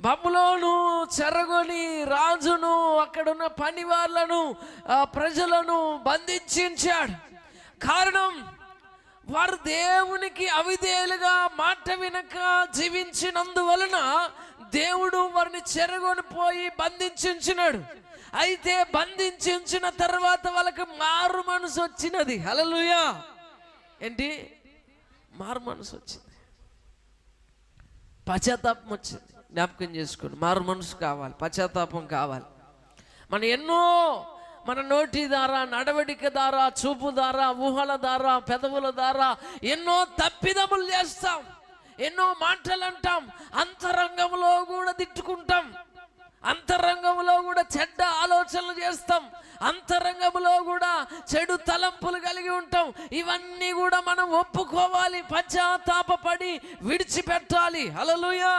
బబులోను చెరగొని రాజును అక్కడున్న పని వాళ్ళను ప్రజలను బంధించాడు కారణం వారు దేవునికి అవిదేలుగా మాట వినక జీవించినందువలన దేవుడు వారిని చెరగొని పోయి బంధించుంచినాడు. అయితే బంధించిన తర్వాత వాళ్ళకి మారు మనసు వచ్చినది. హలలుయా ఏంటి? మారు మనసు వచ్చింది. పశ్చాత్తాపం వచ్చింది. జ్ఞాపకం చేసుకోండి మారు మనసు కావాలి పశ్చాత్తాపం కావాలి. మన ఎన్నో మన నోటి ద్వారా నడవడిక ద్వారా చూపు ద్వారా ఊహల ద్వారా పెదవుల ద్వారా ఎన్నో తప్పిదములు చేస్తాం ఎన్నో మాటలు అంటాం అంతరంగంలో కూడా తిట్టుకుంటాం అంతరంగంలో కూడా చెడ్డ ఆలోచనలు చేస్తాం అంతరంగంలో కూడా చెడు తలంపులు కలిగి ఉంటాం. ఇవన్నీ కూడా మనం ఒప్పుకోవాలి పశ్చాత్తాపడి విడిచిపెట్టాలి. హల్లెలూయా!